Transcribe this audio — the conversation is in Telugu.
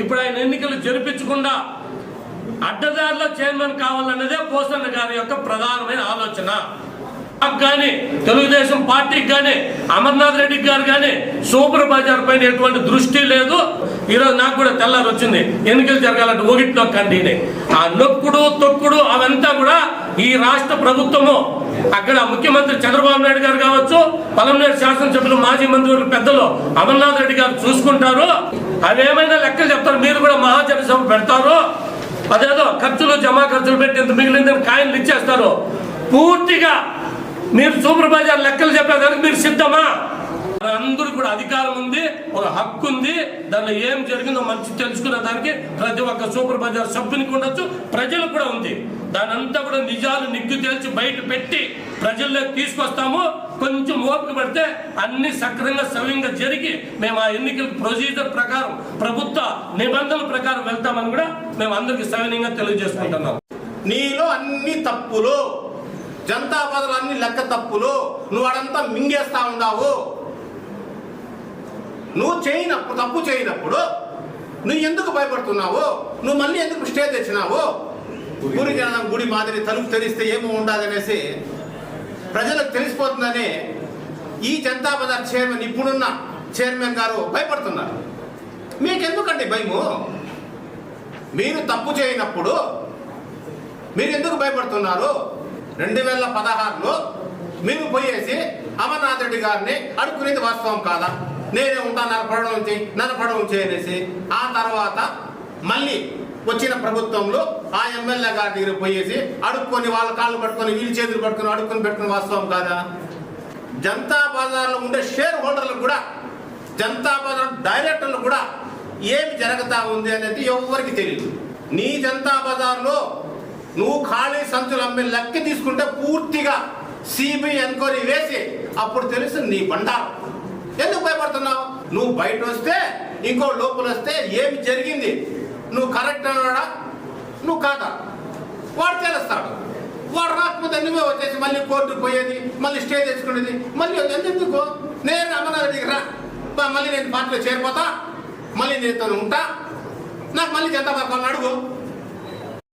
ఇప్పుడు ఆయన ఎన్నికలు జరిపించకుండా అడ్డదారిలో చైర్మన్ కావాలన్నదే పోసన్న గారి యొక్క ప్రధానమైన ఆలోచన. కానీ తెలుగుదేశం పార్టీకి కానీ అమర్నాథ్ రెడ్డి గారు కానీ సూపర్ బజార్ పైన ఎటువంటి దృష్టి లేదు. ఈరోజు నాకు కూడా తెల్లారి వచ్చింది ఎన్నికలు జరగాలంటే ఒకటి నొక్కండి ఆ నొక్కుడు తొక్కుడు అవంతా ఈ రాష్ట్ర ప్రభుత్వము అక్కడ ముఖ్యమంత్రి చంద్రబాబు నాయుడు గారు కావచ్చు పలమనేరు శాసనసభ్యులు మాజీ మంత్రులు పెద్దలు అమర్నాథ్ రెడ్డి గారు చూసుకుంటారు. అవేమైనా లెక్కలు చెప్తారు మీరు కూడా మహాజన సభ పెడతారు. అదేదో ఖర్చులు జమా ఖర్చులు పెట్టి ఇంత మిగిలిందని కాయలు ఇచ్చేస్తారు. పూర్తిగా మీరు సూపర్ బజార్ లెక్కలు చెప్పేదానికి మీరు సిద్ధమా? అందరూ కూడా అధికారం ఉంది ఒక హక్కు ఉంది. దానిలో ఏం జరిగిందో మంచి తెలుసుకున్న దానికి ప్రతి ఒక్క సూపర్ బజార్ సభ్యునికి ఉండొచ్చు ప్రజలకు కూడా ఉంది. దానంతా కూడా నిజాలు నిగ్గు తేల్చి బయట పెట్టి ప్రజల్లోకి తీసుకొస్తాము. కొంచెం ఓపిక పడితే అన్ని సక్రమంగా సవ్యంగా జరిగి మేము ఆ ఎన్నికల ప్రొసీజర్ ప్రకారం ప్రభుత్వ నిబంధనల ప్రకారం వెళ్తామని కూడా మేము అందరికి సవినీయంగా తెలియజేసుకుంటున్నాం నీలో అన్ని తప్పులు జనతా బదులు అన్ని లెక్క తప్పులు నువ్వు అడంతా మింగేస్తా ఉన్నావు నువ్వు చేయనప్పుడు తప్పు చేయనప్పుడు నువ్వు ఎందుకు భయపడుతున్నావు నువ్వు మళ్ళీ ఎందుకు స్టే తెచ్చినావు గురి జనం గుడి మాదిరి తలుపు తెరిస్తే ఏమో ఉండదనేసి ప్రజలకు తెలిసిపోతుందని ఈ జనతా బజార్ చైర్మన్ ఇప్పుడున్న చైర్మన్ గారు భయపడుతున్నారు. మీకెందుకండి భయము? మీరు తప్పు చేయనప్పుడు మీరు ఎందుకు భయపడుతున్నారు? రెండు వేల పదహారులో మీరు పోయేసి అమర్నాథ్ రెడ్డి గారిని అడుక్కునేది వాస్తవం కాదా? నేనే ఉంటాను నన్ను పడడం చేయి నన్ను పడడం చేయనేసి ఆ తర్వాత మళ్ళీ వచ్చిన ప్రభుత్వంలో ఆ ఎమ్మెల్యే గారి దగ్గర పోయేసి అడుక్కొని వాళ్ళ కాళ్ళు పట్టుకొని వీళ్ళ చేతులు పట్టుకొని అడుక్కొని పెట్టుకుని వాస్తవం కాదా? జనతా బజార్లో ఉండే షేర్ హోల్డర్లు కూడా జనతా బజార్ డైరెక్టర్లు కూడా ఏమి జరుగుతా ఉంది అనేది ఎవరికి తెలియదు నీ జనతా బజార్లో నువ్వు ఖాళీ సంచులు అమ్మే లెక్క తీసుకుంటే పూర్తిగా సిబిఐ ఎంక్వైరీ వేసి అప్పుడు తెలుసు నీ బండారం. ఎందుకు భయపడుతున్నావు? నువ్వు బయట వస్తే ఇంకో లోపల వస్తే ఏమి జరిగింది? నువ్వు కరెక్ట్ అన్నాడా? నువ్వు కాదా? వాడు తెలుస్తాడు. వాడు రాకపోతే నువ్వే వచ్చేసి మళ్ళీ కోర్టుకు పోయేది మళ్ళీ స్టే తెచ్చుకునేది మళ్ళీ ఎందుకు? నేను అమరావతి దగ్గర రా. మళ్ళీ నేను పార్టీలో చేరిపోతా. మళ్ళీ నేను తను ఉంటా. నాకు మళ్ళీ జనతా పార్టీ అడుగు.